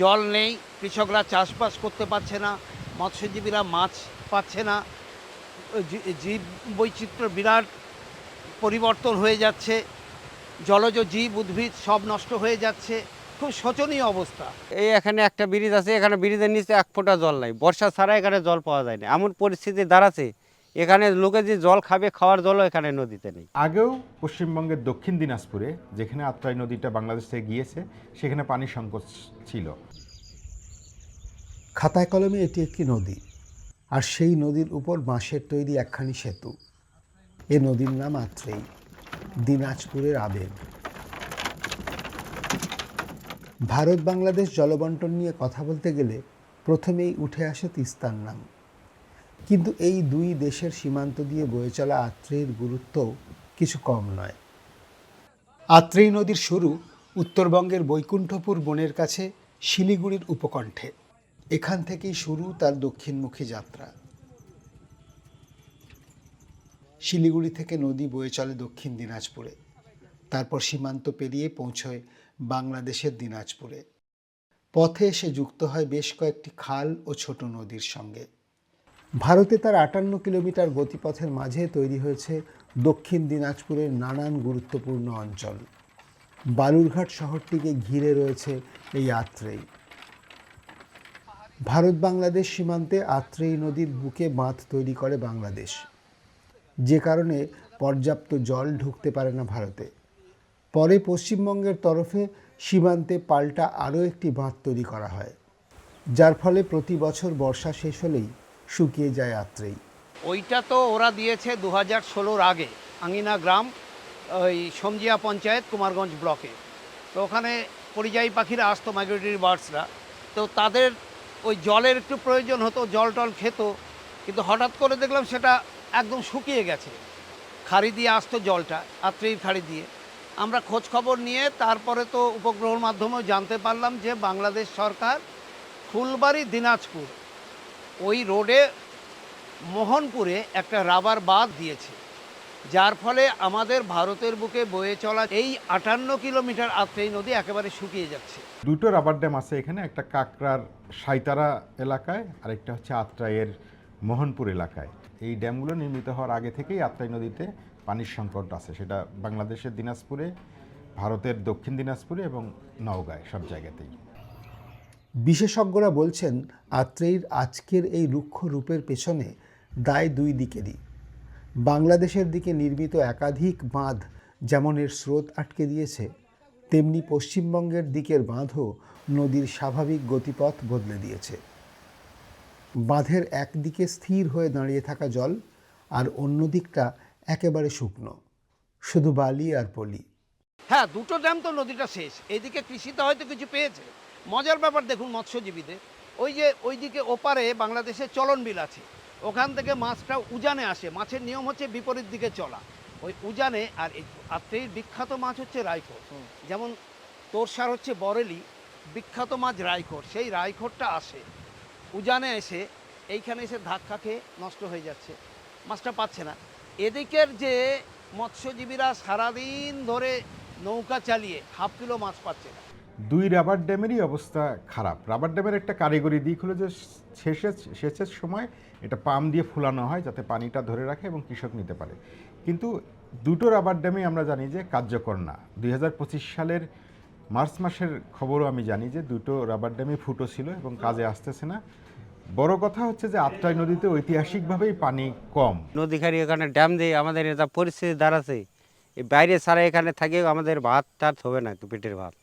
জল নেই, কৃষকরা চাষবাস করতে পারছে না, মৎস্যজীবীরা মাছ পাচ্ছে না জীব বৈচিত্র্য বিরাট পরিবর্তন হয়ে যাচ্ছে, জলজ জীব, উদ্ভিদ সব নষ্ট হয়ে যাচ্ছে, খুব শোচনীয় অবস্থা। এই এখানে একটা ব্রিজ আছে, এখানে ব্রিজের নিচে এক ফোঁটা জল নাই, বর্ষা ছাড়া এখানে জল পাওয়া যায় না, এমন পরিস্থিতি দাঁড়াচ্ছে এখানে লোকে যে জল খাবে খাওয়ার জলও এখানে নদীতে নেই। আগেও পশ্চিমবঙ্গের দক্ষিণ দিনাজপুরে যেখানে আত্রাই নদীটা বাংলাদেশ থেকে গিয়েছে সেখানে পানির সংকট ছিল। খাতায় কলমে এটি একটি নদী আর সেই নদীর উপর বাঁশের তৈরি একখানি সেতু। এ নদীর নাম আত্রেই দিনাজপুরের আবেগ। ভারত বাংলাদেশ জলবন্টন নিয়ে কথা বলতে গেলে প্রথমেই উঠে আসে তিস্তার নাম। কিন্তু এই দুই দেশের সীমান্ত দিয়ে বয়ে চলা আত্রেয়ীর গুরুত্ব কিছু কম নয়। আত্রেই নদীর শুরু উত্তরবঙ্গের বৈকুণ্ঠপুর বনের কাছে শিলিগুড়ির উপকণ্ঠে। এখান থেকেই শুরু তার দক্ষিণমুখী যাত্রা। শিলিগুড়ি থেকে নদী বয়ে চলে দক্ষিণ দিনাজপুরে। তারপর সীমান্ত পেরিয়ে পৌঁছয় বাংলাদেশের দিনাজপুরে। পথে এসে যুক্ত হয় বেশ কয়েকটি খাল ও ছোট নদীর সঙ্গে। ভারতে তার আটান্ন কিলোমিটার গতিপথের মাঝে তৈরি হয়েছে দক্ষিণ দিনাজপুরের নানান গুরুত্বপূর্ণ অঞ্চল। বালুরঘাট শহরটিকে ঘিরে রয়েছে এই আত্রেই। ভারত বাংলাদেশ সীমান্তে আত্রেই নদীর বুকে বাঁধ তৈরি করে বাংলাদেশ। যে কারণে পর্যাপ্ত জল ঢুকতে পারে না ভারতে। পরে পশ্চিমবঙ্গের তরফে সীমান্তে পাল্টা আরও একটি বাঁধ তৈরি করা হয়। যার ফলে প্রতি বছর বর্ষা শেষ হলেই শুকিয়ে যায় আত্রেই ওইটা তো ওরা দিয়েছে দু হাজার ষোলোর আগে, আঙিনা গ্রাম, ওই সমজিয়া পঞ্চায়েত, কুমারগঞ্জ ব্লকে। তো ওখানে পরিযায়ী পাখিরা আসতো মাইগ্রেটরি বার্ডসরা তো তাদের ওই জলের একটু প্রয়োজন হতো, জল টল খেত। কিন্তু হঠাৎ করে দেখলাম সেটা একদম শুকিয়ে গেছে। খাড়ি দিয়ে আসতো জলটা আত্রেই খাড়ি দিয়ে। আমরা খোঁজ খবর নিয়ে তারপরে তো উপগ্রহর মাধ্যমেও জানতে পারলাম যে বাংলাদেশ সরকার ফুলবাড়ি, দিনাজপুর ওই রোডে মোহনপুরে একটা রাবার বাঁধ দিয়েছে, যার ফলে আমাদের ভারতের বুকে বয়ে চলা এই আটান্ন কিলোমিটার আত্রেই নদী একেবারে শুকিয়ে যাচ্ছে। দুটো রাবার ড্যাম আছে এখানে, একটা কাকরার সাইতারা এলাকায়, আরেকটা হচ্ছে আত্রাইয়ের মোহনপুর এলাকায়। এই ড্যামগুলো নির্মিত হওয়ার আগে থেকেই আত্রাই নদীতে পানির সংকট আছে। সেটা বাংলাদেশের দিনাজপুরে, ভারতের দক্ষিণ দিনাজপুরে এবং নওগাঁয় সব জায়গাতেই। বিশেষজ্ঞরা বলছেন, আত্রেয়ীর আজকের এই রুক্ষ রূপের পেছনে দায় দুই দিকেরই। বাংলাদেশের দিকে নির্মিত একাধিক বাঁধ যেমন এর স্রোত আটকে দিয়েছে, তেমনি পশ্চিমবঙ্গের দিকের বাঁধও নদীর স্বাভাবিক গতিপথ বদলে দিয়েছে। বাঁধের একদিকে স্থির হয়ে দাঁড়িয়ে থাকা জল আর অন্য দিকটা একেবারে শুকনো, শুধু বালি আর পলি। হ্যাঁ দুটো ড্যাম তো নদীটা শেষ। এইদিকে কৃষিতে হয়তো কিছু পেয়েছে। মজার ব্যাপার দেখুন মৎস্যজীবীদের। ওই যে ওইদিকে ওপারে বাংলাদেশের চলন বিল আছে। ওখান থেকে মাছটা উজানে আসে। মাছের নিয়ম হচ্ছে বিপরীত দিকে চলা। ওই উজানে আর এই আত্রেই বিখ্যাত মাছ হচ্ছে রাইখোর। যেমন তোরসার হচ্ছে বরেলি বিখ্যাত মাছ রাইখোর। সেই রাইখোরটা আসে। উজানে এসে এইখানে এসে ধাক্কা খেয়ে নষ্ট হয়ে যাচ্ছে। মাছটা পাচ্ছে না। এদিকের যে মৎস্যজীবীরা সারাদিন ধরে নৌকা চালিয়ে হাফ কিলো মাছ পাচ্ছে না। দুই রাবার ড্যামেরই অবস্থা খারাপ। রাবার ড্যামের একটা কারিগরি দিক হলো যে শেষের সেচের সময় এটা পাম দিয়ে ফুলানো হয় যাতে পানিটা ধরে রাখে এবং কৃষক নিতে পারে। কিন্তু দুটো রাবার ড্যামে আমরা জানি যে কার্যকর না। দুই হাজার পঁচিশ সালের মার্চ মাসের খবরও আমি জানি যে দুটো রাবার ড্যামে ফুটো ছিল এবং কাজে আসতেছে না। বড় কথা হচ্ছে যে আত্রাই নদীতে ঐতিহাসিকভাবেই পানি কম। নদী খারি এখানে ড্যাম দিয়ে আমাদের এটা পরিস্থিতি দাঁড়াচ্ছে বাইরে ছাড়া এখানে থাকে আমাদের ভাত টাত হবে না পেটের ভাত।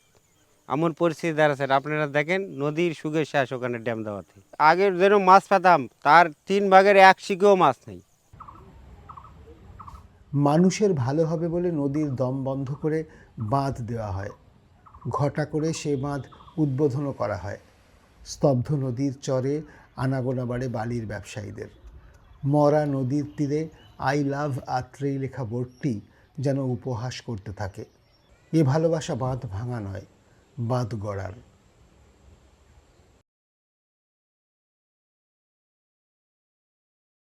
এমন পরিস্থিতি দাঁড়াচ্ছে। আপনারা দেখেন, নদীর সুখে শেষ ওখানে ড্যাম দেওয়াতে। আগে যেন মাছ পেতাম, তার তিন ভাগের এক শিখেও মাছ নেই। মানুষের ভালো হবে বলে নদীর দম বন্ধ করে বাঁধ দেওয়া হয়। ঘটা করে সে বাঁধ উদ্বোধনও করা হয়। স্তব্ধ নদীর চরে আনাগোনা বাড়ে বালির ব্যবসায়ীদের। মরা নদীর তীরে আই লাভ আত্রেই লেখা বোর্ডটি যেন উপহাস করতে থাকে। এ ভালোবাসা বাঁধ ভাঙা নয়। বাঁধ গড়ার।